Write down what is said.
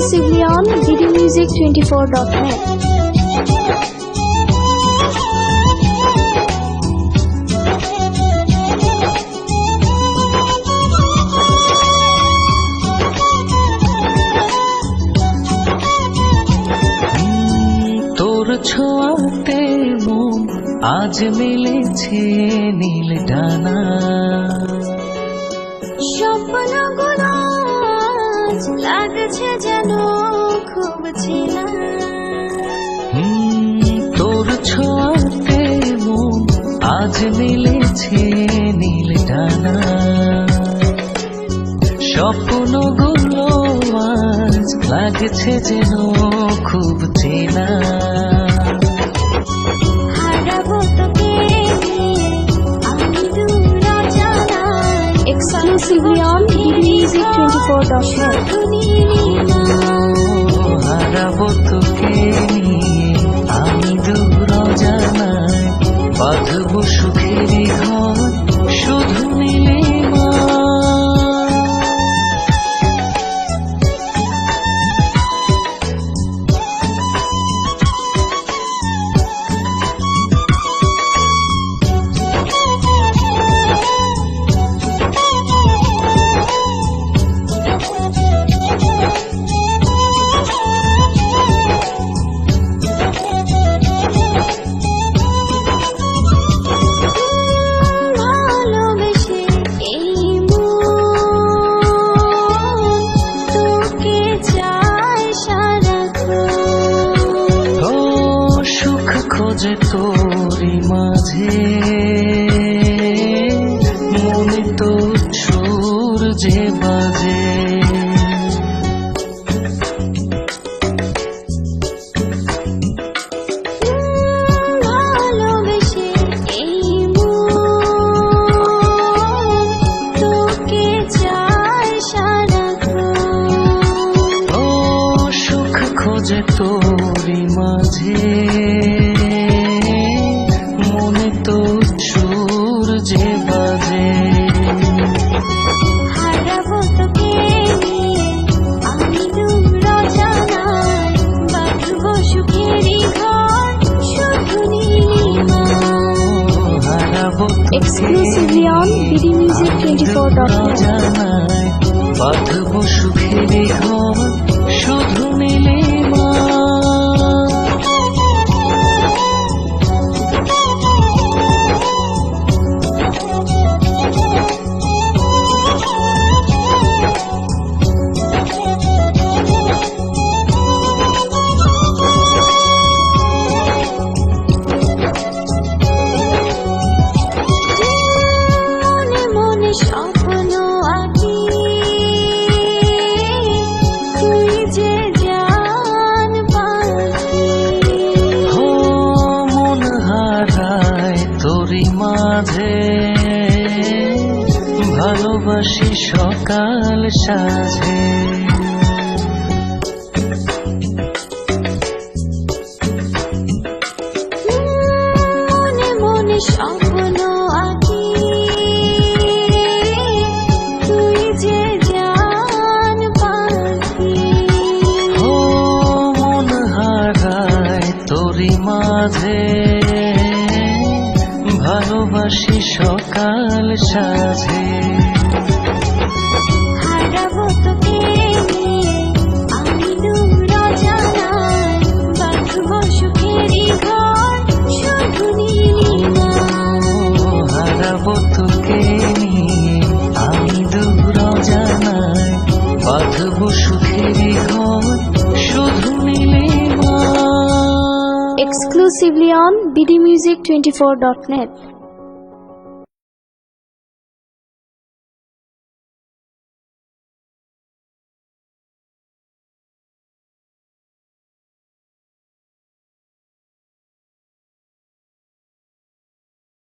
exclusively on bdmusic24.net. তোর ছোঁয়াতে মন আজ মিলেছে নীল ডানা স্বপ্নগুলো লাগছে যেন খুব চেনা তোর ছোঁয়াতে মন আজ মিলেছে নীল ডানা। স্বপ্নগুলো আজ লাগছে যেন খুব চেনা bdmusic24.net. হারাবো তোকে নিয়ে আমি দূর জানাই বাঁধব সুখের ঘর সুর যে বাজে Exclusively on bdmusic24.net. জানাই বাঁধব সুখের ঘর শুধু মিলে মা ভালোবাসি সকাল সাজে ভালোবাসি সকাল সাজে হারাবো তোকে। Exclusively on bdmusic24.net.